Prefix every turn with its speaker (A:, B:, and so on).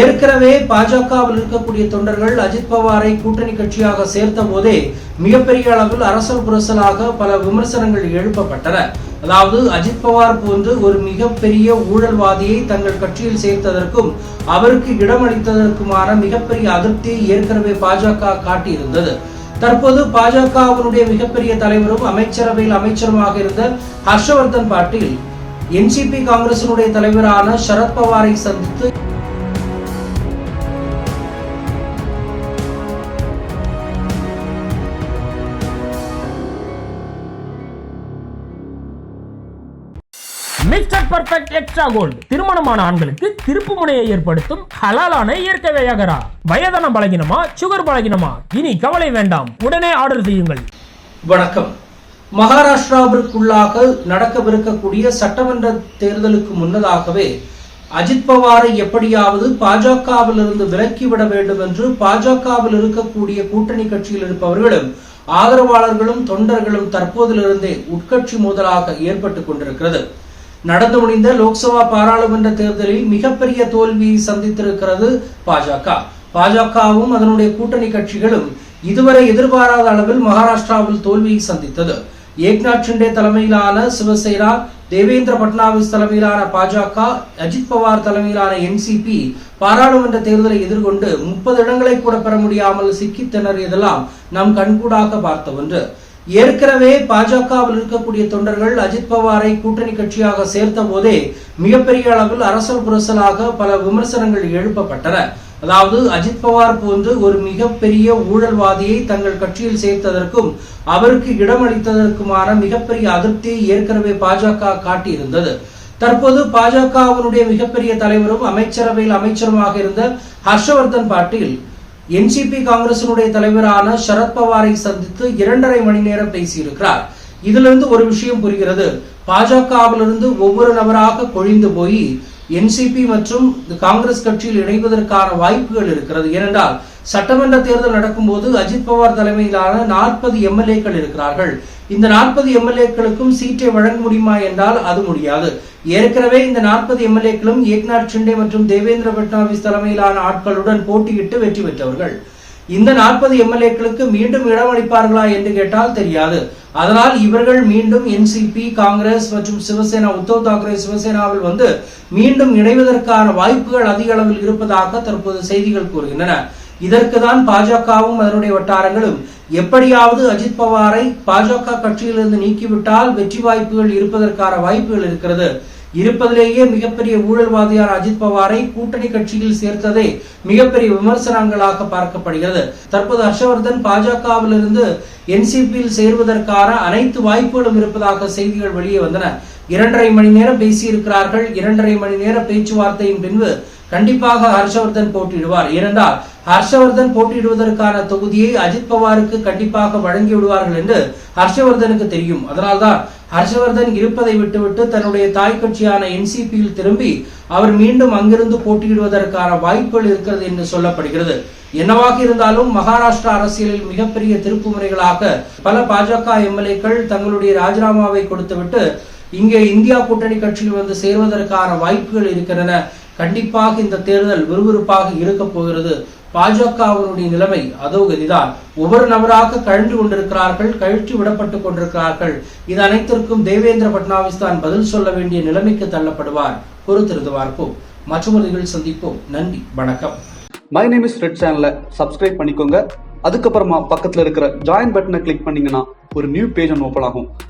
A: ஏற்கனவே பாஜகவில் இருக்கக்கூடிய தொண்டர்கள் அஜித் பவாரை கூட்டணி கட்சியாக சேர்த்த போதே மிகப்பெரிய அளவில் அரசல் புரசலாக பல விமர்சனங்கள் எழுப்பப்பட்டன. அதாவது அஜித் பவார் போன்று ஒரு மிகப்பெரிய ஊழல்வாதியை தங்கள் கட்சியில் சேர்த்ததற்கும் அவருக்கு இடமளித்ததற்குமான மிகப்பெரிய அதிருப்தியை ஏற்கனவே பாஜக காட்டியிருந்தது. தற்போது பாஜகவினுடைய மிகப்பெரிய தலைவரும் அமைச்சரவையில் அமைச்சருமாக இருந்த ஹர்ஷவர்தன் பாட்டீல் என்சிபி காங்கிரசினுடைய தலைவரான சரத்பவாரை சந்தித்து
B: மிஸ்டர் பர்ஃபெக்ட் எக்ஸ்ட்ரா கோல்டு திருமணமான ஆண்களுக்கு திருப்பு முனையை ஏற்படுத்தும் ஹலாலான இயற்கை வியாகரா. வயதனம் பழகினமா சுகர் பழகினமா இனி கவலை வேண்டாம். உடனே ஆர்டர் செய்யுங்கள்.
A: வணக்கம். மகாராஷ்டிராவிற்குள்ளாக நடக்கவிருக்கக்கூடிய சட்டமன்ற தேர்தலுக்கு முன்னதாகவே அஜித் பவாரை எப்படியாவது பாஜகவிலிருந்து விலக்கிவிட வேண்டும் என்று பாஜகவில் இருக்கக்கூடிய கூட்டணி கட்சியில் இருப்பவர்களும் ஆதரவாளர்களும் தொண்டர்களும் தற்போதிலிருந்தே உட்கட்சி மோதலாக ஏற்பட்டுக் கொண்டிருக்கிறது. நடந்து முடிந்த லோக்சபா பாராளுமன்ற தேர்தலில் மிகப்பெரிய தோல்வியை சந்தித்திருக்கிறது பாஜக. பாஜகவும் அதனுடைய கூட்டணி கட்சிகளும் இதுவரை எதிர்பாராத அளவில் மகாராஷ்டிராவில் தோல்வியை சந்தித்தது. ஏக்நாத் ஷிண்டே தலைமையிலான சிவசேனா தேவேந்திர பட்னாவிஸ் தலைமையிலான பாஜக அஜித் பவார் தலைமையிலான என்சிபி பாராளுமன்ற தேர்தலை எதிர்கொண்டு முப்பது இடங்களை கூட பெற முடியாமல் சிக்கி திணறியதெல்லாம் நாம் கண்கூடாக பார்த்த ஒன்று. ஏற்கனவே பாஜகவில் இருக்கக்கூடிய தொண்டர்கள் அஜித் பவாரை கூட்டணி கட்சியாக சேர்த்த போதே மிகப்பெரிய அளவில் அரசல் புரசலாக பல விமர்சனங்கள் எழுப்பப்பட்டன. அதாவது அஜித் பவார் போன்று ஒரு மிகப்பெரிய ஊழல்வாதியை தங்கள் கட்சியில் சேர்த்ததற்கும் அவருக்கு இடமளித்ததற்குமான மிகப்பெரிய அதிருப்தியை ஏற்கனவே பாஜக காட்டியிருந்தது. தற்போது பாஜகவினுடைய மிகப்பெரிய தலைவரும் அமைச்சரவையில் அமைச்சருமாக இருந்த ஹர்ஷவர்தன் பாட்டீல் என்சிபி காங்கிரசினுடைய தலைவரான சரத்பவாரை சந்தித்து இரண்டரை மணி நேரம் பேசியிருக்கிறார். இதிலிருந்து ஒரு விஷயம் புரிகிறது. பாஜகவிலிருந்து ஒவ்வொரு நபராக கொழிந்து போய் என்சிபி மற்றும் காங்கிரஸ் கட்சியில் இணைவதற்கான வாய்ப்புகள் இருக்கிறது. ஏனென்றால் சட்டமன்ற தேர்தல் நடக்கும்போது அஜித் பவார் தலைமையிலான நாற்பது எம்எல்ஏக்கள் இருக்கிறார்கள். இந்த நாற்பது எம்எல்ஏக்களுக்கும் சீட்டை வழங்க முடியுமா என்றால் அது முடியாது. ஏற்கனவே இந்த நாற்பது எம்எல்ஏக்களும் ஏக்நாத் ஷிண்டே மற்றும் தேவேந்திர பட்னாவிஸ் தலைமையிலான ஆட்களுடன் போட்டியிட்டு வெற்றி பெற்றவர்கள். இந்த நாற்பது எம்எல்ஏக்களுக்கு மீண்டும் இடமளிப்பார்களா என்று கேட்டால் தெரியாது. அதனால் இவர்கள் மீண்டும் என்சிபி காங்கிரஸ் மற்றும் சிவசேனா உத்தவ் தாக்கரே சிவசேனாவில் வந்து மீண்டும் இணைவதற்கான வாய்ப்புகள் அதிக அளவில் இருப்பதாக தற்போது செய்திகள் கூறுகின்றன. இதற்கு தான் பாஜகவும் அதனுடைய வட்டாரங்களும் எப்படியாவது அஜித் பவாரை பாஜக கட்சியிலிருந்து நீக்கிவிட்டால் வெற்றி வாய்ப்புகள் இருப்பதற்கான வாய்ப்புகள் இருக்கிறது. இருப்பதிலேயே மிகப்பெரிய ஊழல்வாதியான அஜித் பவாரை கூட்டணி கட்சியில் சேர்த்ததே மிகப்பெரிய விமர்சனங்களாக பார்க்கப்படுகிறது. தற்போது ஹர்ஷவர்தன் பாஜகவிலிருந்து என்சிபியில் சேர்வதற்கான அனைத்து வாய்ப்புகளும் இருப்பதாக செய்திகள் வெளியே வந்தன. இரண்டரை மணி நேரம் பேசியிருக்கிறார்கள். இரண்டரை மணி நேர பேச்சுவார்த்தையின் பின்பு கண்டிப்பாக ஹர்ஷவர்தன் போட்டியிடுவார். ஏனென்றால் ஹர்ஷவர்தன் போட்டியிடுவதற்கான தொகுதியை அஜித் பவாருக்கு கண்டிப்பாக வழங்கி விடுவார்கள் என்று ஹர்ஷவர்தனுக்கு தெரியும். அதனால்தான் ஹர்ஷவர்தன் இருப்பதை விட்டுவிட்டு தன்னுடைய தாய் கட்சியான என்சிபியில் திரும்பி அவர் மீண்டும் அங்கிருந்து போட்டியிடுவதற்கான வாய்ப்புகள் இருக்கிறது என்று சொல்லப்படுகிறது. என்னவாக இருந்தாலும் மகாராஷ்டிரா அரசியலில் மிகப்பெரிய திருப்பு முறைகளாக பல பாஜக எம்எல்ஏக்கள் தங்களுடைய ராஜினாமாவை கொடுத்துவிட்டு இங்கே இந்தியா கூட்டணி கட்சியில் வந்து சேர்வதற்கான வாய்ப்புகள் இருக்கின்றன. கண்டிப்பாக இந்த தேர்தல் விறுவிறுப்பாக இருக்க போகிறது. பாஜகவினுடைய நிலைமை அதோ கதிதான். ஒவ்வொரு நபராக கழன்று கொண்டிருக்கிறார்கள் கழித்து விடப்பட்டுக் கொண்டிருக்கிறார்கள். இது அனைத்திற்கும் தேவேந்திர பட்னாவிஸ் தான் பதில் சொல்ல வேண்டிய நிலைமைக்கு தள்ளப்படுவார். பொறுத்திருந்து பார்ப்போம். மற்றொரு நிகழ்ச்சி சந்திப்போம். நன்றி வணக்கம்.
C: மை நேம் இஸ் ரெட் சேனலை சப்ஸ்கிரைப் பண்ணிக்கோங்க. அதுக்கப்புறமா பக்கத்தில் இருக்கிற ஜாயின் பட்டனை கிளிக் பண்ணீங்கன்னா ஒரு நியூ பேஜ் ஒன்று ஓப்பன் ஆகும்.